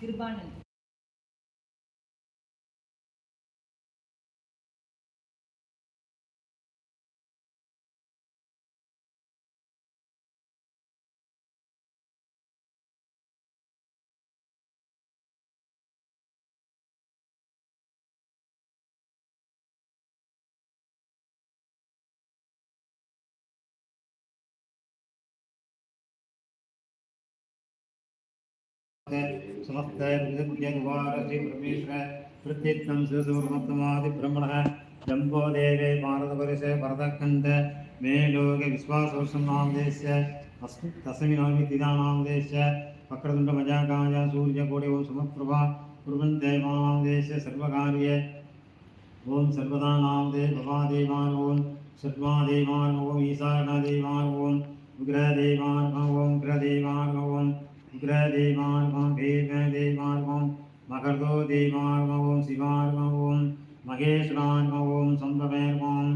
கிருபானந்த் பிரத்யத்தம் சிவசுமத்தமாதி பிரம்மண jumbo தேவே பாரதபரிசே பரதக்கண்ட மேலோக விஸ்வாசோஷம் நாமதேச அஸ்மி தசமி நாமி திதா நாமதேச வக்ரதுண்ட மஜாகாய சூரிய கோடி ஓம் சமப்பிரபா குருவன் தேவாநாமதேச சர்வகாரிய ஓம் சர்வதா நாமதே பவாதேவான் ஓம் சர்வாதேவான் ஓம் ஈசான தேவான் ஓம் உக்ரதேவான் ஓம் உக்ரதேவான் ஓம் शुक्र देवार्घं भीम देवार्घं मकर्दो देवार्घ ओं शिवार्घ ओं महेश्वरार्घ ओं संभवैर्घं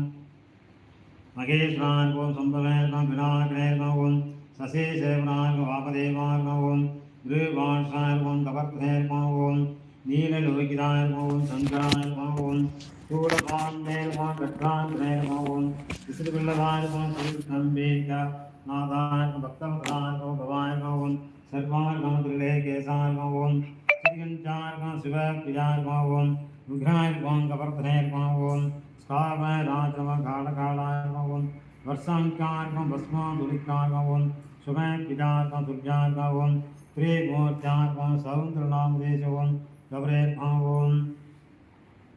महेश्वरार्घ ओं संभवैर्घं विनाग्रैर्घ ओं सशेषवनार्घ वामदेवार्घ ओं ध्रुवार्षार्घं कवर्धैर्घ ओं नीललोकितार्घ ओं शङ्करार्घ ओं स्थूलभान्धैर्घ गड्ढान्धैर्घ ओं विश्रुपिल्लभार्घं श्रीस्तम्भेन्द्र नादार्घ भक्तवतार्घ भवार्घ ओं सर्वार्गं त्रिलेकेशार्गं श्रीगञ्चार्गं शिवप्रियार्गं उघ्रार्गं कवर्धनेर्गं स्थावराजमघाटकालार्गं वर्षाङ्कार्गं भस्मादुरिकार्गं शुभपिजार्गं दुर्गार्गं त्रिमूर्त्यार्गं सौन्द्रनामदेशं गौरेर्भावं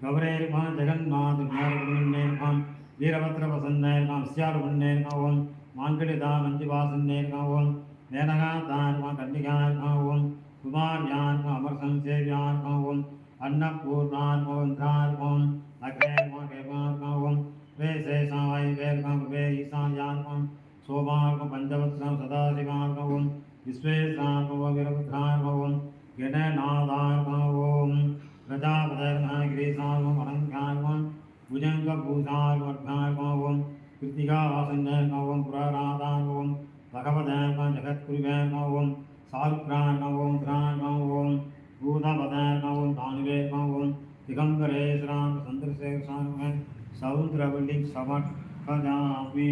गौरेर्भां जगन्नाथगौरपुण्येर्भां वीरभद्रवसन्नेर्भां स्यारुपुण्येर्भावं माङ्गल्यदा मञ्जुवासन्नेर्भावं மேனகாத்தார்மா கண்டிகார்மாவோம் குமார்யார்மோ அமர்சம் சேவியார்மாவோம் அன்னபூர்ணார்மோம் திரார்மோம் அக்ரேமா கேமார்மாவோம் வேசேசாய் வேர்கம் வே ஈசாயார்மம் சோமார்ம பஞ்சவத்ரம் சதாசிவார்மவும் விஸ்வேசார்மவோ விரபுத்ரார்மவும் கணநாதார்மவோம் பிரஜாபதர்மகிரீசார்மம் அலங்கார்மம் புஜங்கபூசார்மர்கார்மவும் கிருத்திகாவாசன்யர்மவும் புரராதார்மவும் गणनादार्मं प्रजापतिर्मः ओं अनङ्गार्मं ओं कृतिकावासन्यर्मं ओं भगवदर्म ओं सारुक्रार्मं ओं दिगम्बरेश्वरां सन्दर्शेश्वरां सौन्द्रवल्लिं समर्पयामि।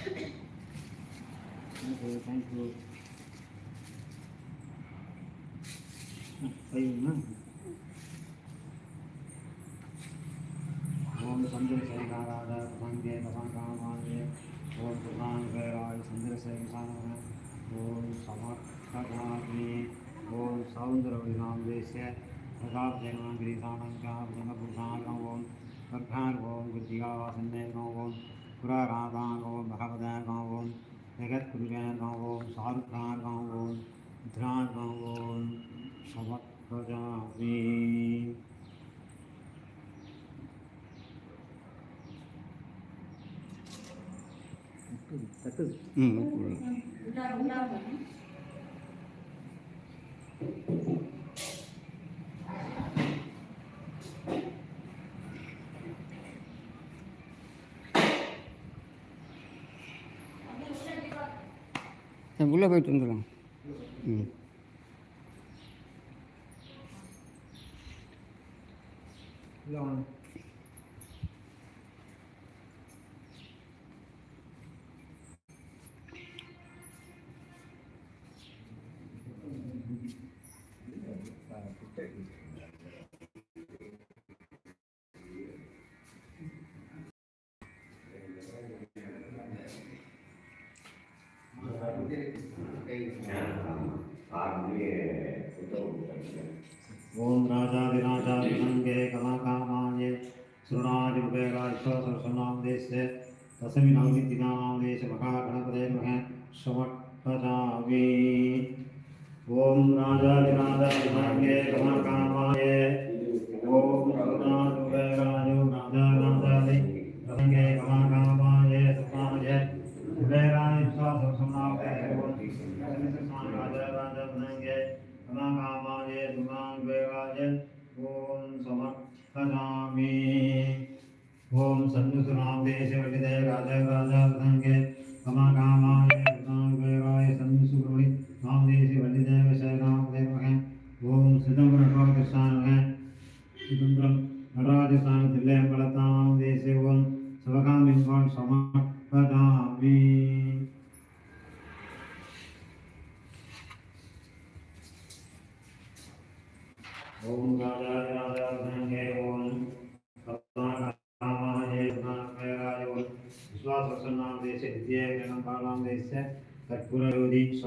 Thank you, thank you. Ayun na. ओम चंद्रशेखराय भंगे भगवान ओम भगवान गैराय चंद्रशेखराय ओम समर्थगामि ओम सौंदर्यविनाम देश्य प्रतापजनां गिरिशानङ्काभजनपुरुषां ओम गर्भान् ओम विद्यावासन्ने ओम पुराराधां ओम भगवदां ओम जगत्पुरुषान् ओम शाहरुखान् ओम ध्रान् ओम கொஞ்சம் உள்ளே போயிட்டு வந்துடும் ம். இல்லை ओम राजाधिराजाधिरंगे कलाकामाये सुरणादिभेराजसरसनाम देशे दशमी नाम देश महागणपते नमः समर्पयामि। ओम राजाधिराजाधिरंगे कलाकामाये ओम सुरणादिभेराजो राजाधिराजाधि रंगे कलाकामाये सन्नुसुराम देश वटिदे राजा राजा संगे कमा कामाय नागेराय सन्नुसुरोहि नाम देश वटिदे विषय नाम दे महे ओम सिदंबर कृष्णान है सिदंबरम नटराज स्थान दिल्ले बलताम देशे ओम विश्वासनाम देश